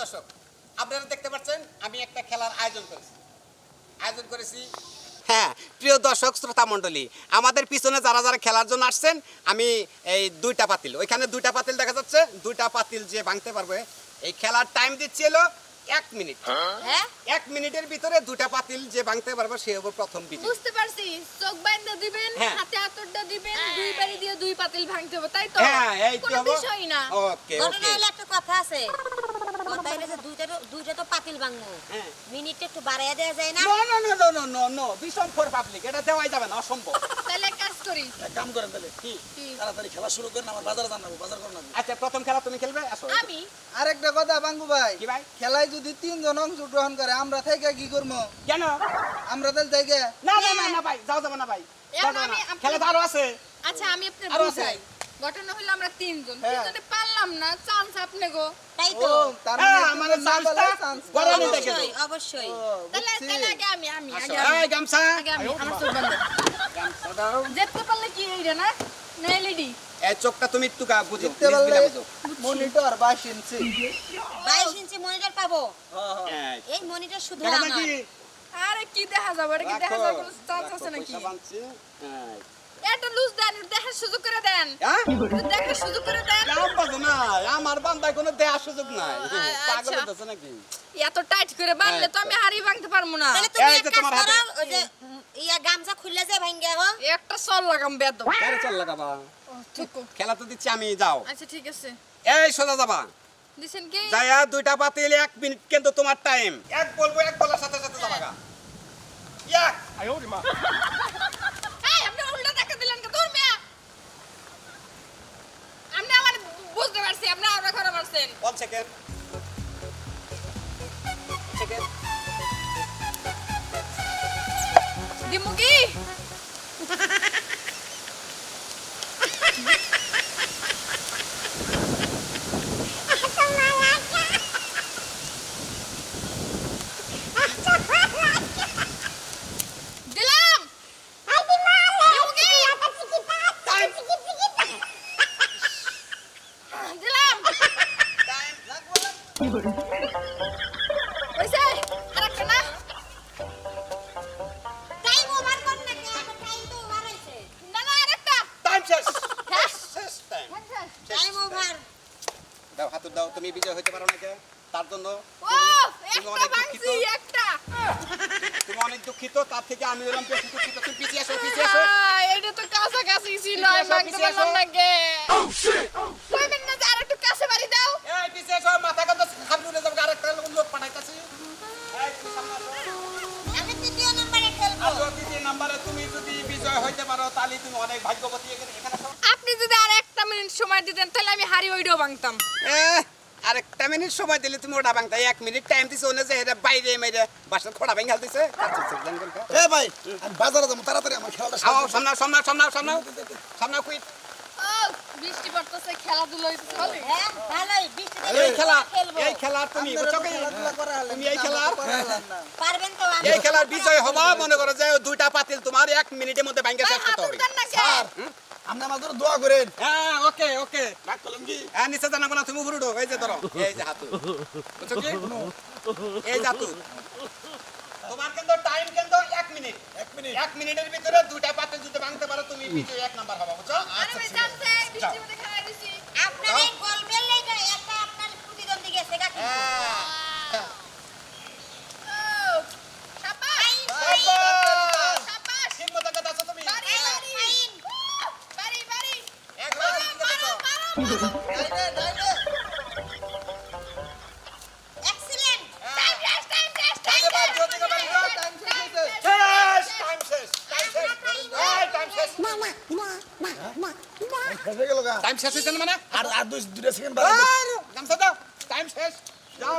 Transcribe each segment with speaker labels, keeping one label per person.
Speaker 1: দর্শক আপনারা দেখতে পাচ্ছেন আমি একটা খেলার আয়োজন করেছি। আয়োজন করেছি হ্যাঁ প্রিয় দর্শক শ্রোতা মণ্ডলী আমাদের পিছনে যারা যারা খেলার জন্য আসছেন আমি এই দুইটা পাতিল। ওইখানে দুইটা পাতিল দেখা যাচ্ছে দুইটা পাতিল যে ভাঙতে পারবে এই খেলার টাইম দিচ্ছে হলো এক মিনিট।
Speaker 2: হ্যাঁ?
Speaker 1: এক মিনিটের ভিতরে দুটা পাতিল যে ভাঙতে পারবে সে হবে প্রথম বিজয়ী।
Speaker 3: বুঝতে পারছি। চোখ বাইন্দা দিবেন
Speaker 1: হ্যাঁ।
Speaker 3: হাতে আতরটা দিবেন দুই বাড়ি দিয়ে দুই পাতিল ভাঙতে হবে তাই তো?
Speaker 1: হ্যাঁ এই তো
Speaker 3: বিষয় না।
Speaker 1: ওকে ওকে।
Speaker 2: একটা কথা আছে। কথা যে দুইটা দুইটা তো পাতিল ভাঙবো।
Speaker 1: হ্যাঁ।
Speaker 2: একটু বাড়াইয়া দেওয়া যায় না?
Speaker 1: No no no no no no no বিষম ফর পাবলিক এটা দেওয়াই যাবে না অসম্ভব।
Speaker 3: তাহলে কাজ করি।
Speaker 4: কাম করেন তাহলে
Speaker 1: কি?
Speaker 3: কি?
Speaker 4: তাড়াতাড়ি খেলা শুরু করেন আমার বাজারে জানাব বাজার করে
Speaker 1: আচ্ছা প্রথম খেলা তুমি খেলবে? আসো।
Speaker 3: আমি?
Speaker 5: আরেকটা কথা বাঙ্গু ভাই।
Speaker 1: কি ভাই?
Speaker 5: খেলায় যদি তিনজন অংশগ্রহণ করে আমরা থেকে কি করব?
Speaker 1: কেন?
Speaker 5: আমরা তাহলে থেকে?
Speaker 1: না না না ভাই যাও যাবে না ভাই। খেলা তো আরও আছে।
Speaker 3: আচ্ছা আমি আপনার বুঝাই ঘটনা হলো আমরা তিনজন।
Speaker 5: হ্যাঁ।
Speaker 3: তিনজনে পারলাম না চান্স আপনি গো।
Speaker 2: তাই তো?
Speaker 5: তার
Speaker 1: হ্যাঁ,
Speaker 5: মানে
Speaker 1: আমার চান্সটা নিতে গেল।
Speaker 2: অবশ্যই
Speaker 3: তাহলে তাহলে আগে আমি আমি আগে
Speaker 1: এই গামছা।
Speaker 3: আগে আমি। আমার চোখ বন্ধ।
Speaker 1: গামছা দাও।
Speaker 3: যেতে পারলে কি এইটা না? না এলইডি
Speaker 1: এই চোখটা তুমি একটু গা বুঝো
Speaker 5: জিততে পারলে মনিটর বাইশ ইঞ্চি
Speaker 2: বাইশ ইঞ্চি মনিটর পাবো?
Speaker 1: এই,
Speaker 2: এই মনিটর শুধু আমার।
Speaker 1: নাকি?
Speaker 3: আরে কি দেখা যাবে? এটা কি দেখা যাবে? কোনো চান্স আছে নাকি? লুজ দেন দেখার সুযোগ করে দেন।
Speaker 1: হ্যাঁ?
Speaker 3: একটু দেখার সুযোগ করে দেন।
Speaker 1: কাম বাজো না, আমার বান্দায় কোনো সুযোগ নাই।
Speaker 3: আচ্ছা।
Speaker 1: পাগল হইতেছে নাকি?
Speaker 3: এত টাইট করে বাঁধলে তো আমি হাড়ি ভাঙতে পারব না।
Speaker 2: তাহলে তুমি এক কাজ
Speaker 1: তোমার
Speaker 2: করো ওই যে ইয়া গামছা খুললে যে ভাঙ্গা হো
Speaker 3: একটা লাগাম বেদ।
Speaker 1: চল লাগাবা। খেলা তো দিচ্ছি আমি যাও।
Speaker 3: আচ্ছা ঠিক আছে।
Speaker 1: এই সোজা যাবা।
Speaker 3: দিছেন কি?
Speaker 1: যায়া দুইটা পাতিল এক মিনিট কিন্তু তোমার টাইম এক বলব এক বলার সাথে সাথে যাবা
Speaker 3: এই আপনি উল্টা দেখা দিলেন কে দূর মিয়া আপনি আমার বুঝতে পারছি আপনি আরও খারাপ পারছেন
Speaker 1: ওয়ান সেকেন্ড সেকেন্ড
Speaker 3: দিমু
Speaker 1: তুমি বিজয় হইতে পারো না কে তার জন্য তুমি অনেক দুঃখিত। তুমি অনেক দুঃখিত তার থেকে আমি হলাম বেশি দুঃখিত। তুমি পিছিয়ে আসো পিছিয়ে আসো
Speaker 3: আহ, এটা তো কাছাকাছি ছিল আমি
Speaker 1: আসো,
Speaker 3: পারলাম না কে। কইবেন না যে আরেকটু কাছে বাড়ি দাও।
Speaker 1: এই পিছিয়ে আসো মাথা কথা খাবি উড়ে যাবে আরেকটা লোক পাঠাইতাছি। এই তুমি সামনে
Speaker 2: আমি তৃতীয় নম্বরে খেলব।
Speaker 1: আসো তৃতীয় নাম্বারে তুমি যদি বিজয় হইতে পারো তাহলে তুমি অনেক ভাগ্যবতী এখানে এখানে
Speaker 3: আপনি যদি আর একটা মিনিট সময় দিতেন তাহলে আমি হারি ওইটাও ভাঙতাম।
Speaker 1: আরেকটা মিনিট সময় দিলে তুমি ওটা ভাঙতে। এক মিনিট টাইম দিছে ওনে যে এটা বাইরে মেরে বাসার খোড়া ভেঙে দিছে।
Speaker 4: এ ভাই আমি বাজারে যাব তাড়াতাড়ি আমার খেলাটা
Speaker 1: কুইট
Speaker 3: বৃষ্টি পড়তেছে খেলাধুলা হইতেছে
Speaker 2: হ্যাঁ ভালোই বৃষ্টি
Speaker 1: এই খেলা এই খেলার তুমি বুঝছ কি? এই।
Speaker 2: পারবেন তো
Speaker 1: খেলার বিজয় হবা মনে করো যে দুইটা পাতিল তোমার এক মিনিটের মধ্যে ভাঙে শেষ করতে হবে
Speaker 4: স্যার। আপনি দোয়া করেন।
Speaker 1: হ্যাঁ ওকে ওকে। হ্যাঁ নিচে জানাব না তুমি উপরে উঠো এই যে ধরো এই যে হাতু বুঝছ কি? এই যে তোমার কিন্তু টাইম কিন্তু এক মিনিট
Speaker 4: এক মিনিট
Speaker 1: এক মিনিটের ভিতরে দুইটা পাতিল যদি ভাঙতে পারো তুমি বিজয় এক নাম্বার হবা বুঝছ?
Speaker 3: আরে বৃষ্টির মধ্যে খেলা দিছি।
Speaker 2: আপনার এই গোল বেললেই তো একটা আপনার প্রতিদ্বন্দ্বী গেছে কাকি?
Speaker 3: ও শেষ
Speaker 4: হয়ে গেল গা।
Speaker 1: টাইম শেষ হয়েছে না মানে?
Speaker 4: আর আর দুই দুটো সেকেন্ড বাড়াবো
Speaker 1: আর গামছা দাও। টাইম শেষ। যাও।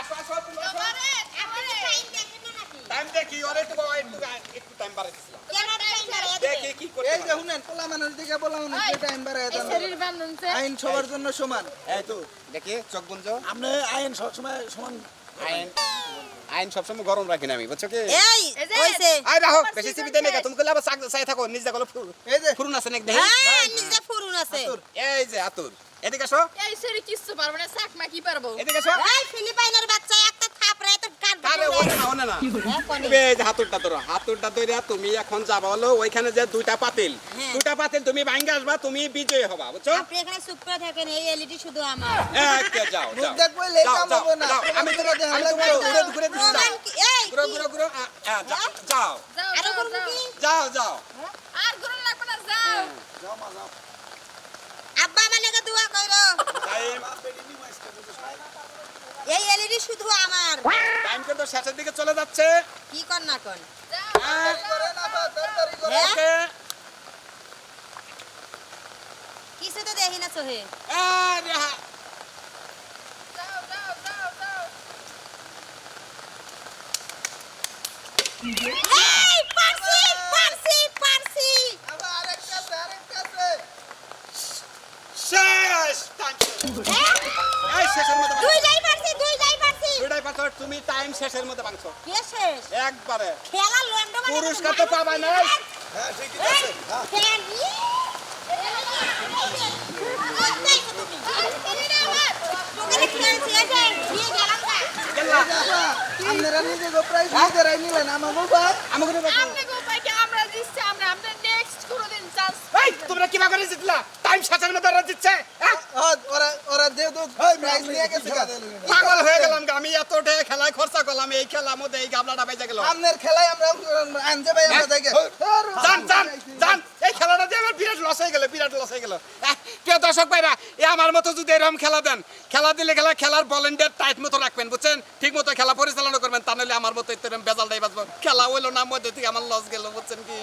Speaker 1: আসো আসো তুমি আসো।
Speaker 3: আমারে
Speaker 2: আপনি
Speaker 3: আমারে
Speaker 2: টাইম
Speaker 1: দেখি ওর একটু একটু একটু টাইম বাড়াই দিছিলাম
Speaker 5: এই যে শুনেন, পোলা মানুষ দিকে পোলা মানুষ টাইম বাড়ায়
Speaker 3: এই
Speaker 5: দেন।
Speaker 3: শরীর বান্ধনছে
Speaker 5: আইন সবার জন্য সমান।
Speaker 1: এই তো দেখি চোখ
Speaker 4: আপনি আইন সবসময় সমান
Speaker 1: আইন আইন সবসময় গরম রাখি না আমি বুঝছ কি?
Speaker 2: এই
Speaker 3: এই যে,
Speaker 2: হইছে।
Speaker 1: আই রাখো
Speaker 3: আমার
Speaker 1: বেশি
Speaker 3: season
Speaker 1: চিবি দেই না
Speaker 3: শেষ।
Speaker 1: তুমি কইলা আবার চাই থাকো নিজে গেল
Speaker 5: এই যে।
Speaker 1: ফুরুন আছে নাকি দেখি?
Speaker 2: হ্যাঁ নিজে ফুরুন আছে।
Speaker 1: এই যে আতুর। এদিকে আসো।
Speaker 3: এই সেরি কিচ্ছু পারব না চাকমা কি পারব?
Speaker 1: এদিকে আসো।
Speaker 2: এই ফিলিপাইনের
Speaker 1: না না? তুমি এই হাতুরটা ধরো হাতুরটা ধরে তুমি এখন যাবা হলো ওইখানে যে দুইটা পাতিল।
Speaker 2: হ্যাঁ।
Speaker 1: দুইটা পাতিল তুমি ভাঙ্গে আসবা তুমি বিজয়ী হবা বুঝছ?
Speaker 2: আপনি এখানে চুপ করে থাকেন এই এলইডি শুধু আমার।
Speaker 1: যাও যাও। যাও, যাও,
Speaker 5: পাবো না।
Speaker 1: যাও, আমি
Speaker 5: তোরা দেখান
Speaker 1: আমি
Speaker 5: লাগবে।
Speaker 1: ঘুরে ঘুরে যাও।
Speaker 2: রোমান কি- এই
Speaker 1: ঘুরো
Speaker 2: কি-
Speaker 1: ঘুরো ঘুরো আ, আ, যাও, যাও।
Speaker 3: যাও যাও,
Speaker 2: করব
Speaker 3: যাও।
Speaker 2: কি
Speaker 1: যাও যাও
Speaker 3: আর গুরুন লাগবে না যাও
Speaker 4: যাও মা যাও
Speaker 2: আব্বা আমার দোয়া করো? এই এলইডি শুধু আমার।
Speaker 1: টাইম কিন্তু শেষের দিকে চলে যাচ্ছে।
Speaker 2: কি কর না কর? হ্যাঁ?
Speaker 1: ওকে,
Speaker 2: কিছু তো দেখি না চোহে
Speaker 1: আরে হা-
Speaker 3: যাও যাও যাও যাও
Speaker 2: এই পারছি পারছি পারছি
Speaker 5: আবার আরেকটা আছে আরেকটা আছে
Speaker 1: শেষ টাইম
Speaker 2: হ্যাঁ?
Speaker 1: এই শেষের মধ্যে ভাঙছো।
Speaker 2: দুইটাই পারছি দুইটাই পারছি
Speaker 1: দুইটাই পাঁচো তুমি টাইম শেষের মধ্যে ভাঙছো
Speaker 2: কে শেষ?
Speaker 1: একবারে।
Speaker 2: খেলা লন্ড মানে
Speaker 1: পুরস্কার তো পাবাই নাই
Speaker 4: হ্যাঁ ঠিকই আছে হ্যাঁ
Speaker 2: ফ্যান ই কোথায় তো তুমি তোকে খেলছি আছে। দিয়ে গেলাম না
Speaker 1: গেলা
Speaker 5: বাবা, আপনারা নিজেকে প্রাইজ নিজেরাই নিলেন আমাকে ভাই
Speaker 1: আমাকে
Speaker 3: আপনি গো পাইকে আমরা দিচ্ছি আমরা আমরা নেক্সট কোনোদিন চান্স
Speaker 1: এই তোমরা কীভাবে করে জিতলা টাইম শেষের মধ্যে ওরা জিতছে হ্যাঁ?
Speaker 5: ওরা ওরা যেহেতু প্রাইজ নিয়ে গেছে
Speaker 1: পাগল হয়ে গেলাম। এত টাকা খেলায় খরচা করলাম এই খেলার মধ্যে এই গাবলাটা বেজে গেল।
Speaker 5: আপনার খেলায় আমরা আনতে ভাই আমরা দেখে
Speaker 1: জান জান জান এই খেলাটা দিয়ে আমার বিরাট লস হয়ে গেল বিরাট লস হয়ে গেল। আহ, প্রিয় দর্শক ভাইরা এ আমার মতো যদি এরকম খেলা দেন খেলা দিলে খেলা খেলার ভলেন্টিয়ার টাইট মতো রাখবেন বুঝছেন? ঠিক মতো খেলা পরিচালনা করবেন তা নাহলে আমার মতো এরকম বেজালটাই বাঁচবো খেলা হইল না মধ্যে থেকে আমার লস গেল বুঝছেন কি?